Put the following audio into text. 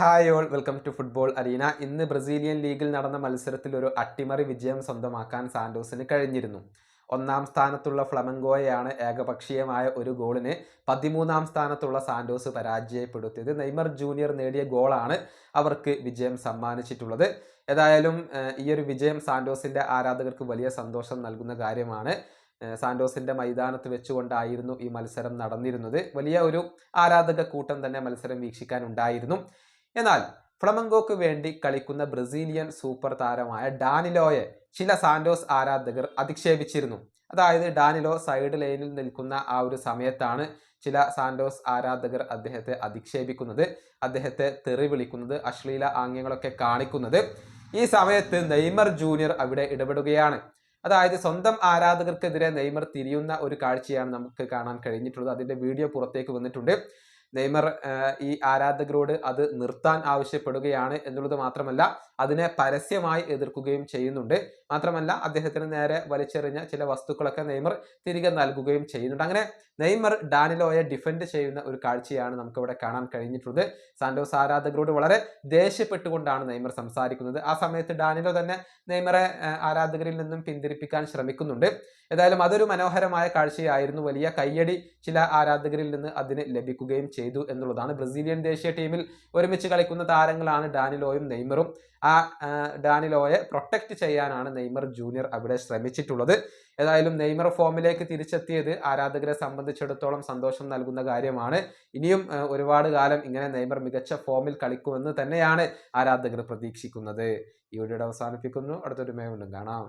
Hi all welcome to football arena ഇന്ന് Brazilian ലീഗിൽ നടന്ന മത്സരത്തിൽ ഒരു അട്ടിമറി വിജയം സ്വന്തമാക്കാൻ സാന്റോസിന് കഴിഞ്ഞിരുന്നു. ഒന്നാം സ്ഥാനത്തുള്ള ഫ്ലമങ്കോയെയാണ് ഏകപക്ഷീയമായ ഒരു ഗോളിന് പതിമൂന്നാം സ്ഥാനത്തുള്ള സാന്റോസ് പരാജയപ്പെടുത്തിയത്. നെയ്മർ ജൂനിയർ നേടിയ ഗോളാണ് അവർക്ക് വിജയം സമ്മാനിച്ചിട്ടുള്ളത്. ഏതായാലും ഈ ഒരു വിജയം സാന്റോസിന്റെ ആരാധകർക്ക് വലിയ സന്തോഷം നൽകുന്ന കാര്യമാണ്. ഏഹ്, സാന്റോസിന്റെ മൈതാനത്ത് വെച്ചുകൊണ്ടായിരുന്നു ഈ മത്സരം നടന്നിരുന്നത്. വലിയ ഒരു ആരാധക കൂട്ടം തന്നെ മത്സരം വീക്ഷിക്കാനുണ്ടായിരുന്നു എന്നാൽ ഫ്ലമങ്കോക്ക് വേണ്ടി കളിക്കുന്ന ബ്രസീലിയൻ സൂപ്പർ താരമായ ഡാനിലോയെ ചില സാന്റോസ് ആരാധകർ അധിക്ഷേപിച്ചിരുന്നു. അതായത് ഡാനിലോ സൈഡ് ലൈനിൽ നിൽക്കുന്ന ആ ഒരു സമയത്താണ് ചില സാന്റോസ് ആരാധകർ അദ്ദേഹത്തെ അധിക്ഷേപിക്കുന്നത് അദ്ദേഹത്തെ തെറി വിളിക്കുന്നത് അശ്ലീല ആംഗ്യങ്ങളൊക്കെ കാണിക്കുന്നത്. ഈ സമയത്ത് നെയ്മർ ജൂനിയർ അവിടെ ഇടപെടുകയാണ്. അതായത് സ്വന്തം ആരാധകർക്കെതിരെ നെയ്മർ തിരിയുന്ന ഒരു കാഴ്ചയാണ് നമുക്ക് കാണാൻ കഴിഞ്ഞിട്ടുള്ളത്. അതിന്റെ വീഡിയോ പുറത്തേക്ക് വന്നിട്ടുണ്ട്. നെയ്മർ ഈ ആരാധകരോട് അത് നിർത്താൻ ആവശ്യപ്പെടുകയാണ് എന്നുള്ളത് മാത്രമല്ല അതിനെ പരസ്യമായി എതിർക്കുകയും ചെയ്യുന്നുണ്ട്. മാത്രമല്ല അദ്ദേഹത്തിന് നേരെ വലിച്ചെറിഞ്ഞ ചില വസ്തുക്കളൊക്കെ നെയ്മർ തിരികെ നൽകുകയും ചെയ്യുന്നുണ്ട്. അങ്ങനെ നെയ്മർ ഡാനിലോയെ ഡിഫെൻഡ് ചെയ്യുന്ന ഒരു കാഴ്ചയാണ് നമുക്കിവിടെ കാണാൻ കഴിഞ്ഞിട്ടുള്ളത്. സാന്റോസ് ആരാധകരോട് വളരെ ദേഷ്യപ്പെട്ടുകൊണ്ടാണ് നെയ്മർ സംസാരിക്കുന്നത്. ആ സമയത്ത് ഡാനിലോ തന്നെ നെയ്മറെ ആരാധകരിൽ നിന്നും പിന്തിരിപ്പിക്കാൻ ശ്രമിക്കുന്നുണ്ട്. ഏതായാലും അതൊരു മനോഹരമായ കാഴ്ചയായിരുന്നു. വലിയ കയ്യടി ചില ആരാധകരിൽ നിന്ന് അതിന് ലഭിക്കുകയും ചെയ്തു എന്നുള്ളതാണ്. ബ്രസീലിയൻ ദേശീയ ടീമിൽ ഒരുമിച്ച് കളിക്കുന്ന താരങ്ങളാണ് ഡാനിലോയും നെയ്മറും. ആ ഡാനിലോയെ പ്രൊട്ടക്റ്റ് ചെയ്യാനാണ് നെയ്മർ ജൂനിയർ അവിടെ ശ്രമിച്ചിട്ടുള്ളത്. ഏതായാലും നെയ്മർ ഫോമിലേക്ക് തിരിച്ചെത്തിയത് ആരാധകരെ സംബന്ധിച്ചിടത്തോളം സന്തോഷം നൽകുന്ന കാര്യമാണ്. ഇനിയും ഒരുപാട് കാലം ഇങ്ങനെ നെയ്മർ മികച്ച ഫോമിൽ കളിക്കുമെന്ന് തന്നെയാണ് ആരാധകർ പ്രതീക്ഷിക്കുന്നത്. ഈ വീഡിയോ അവസാനിപ്പിക്കുന്നു. അടുത്തൊരു മേ കാണാം.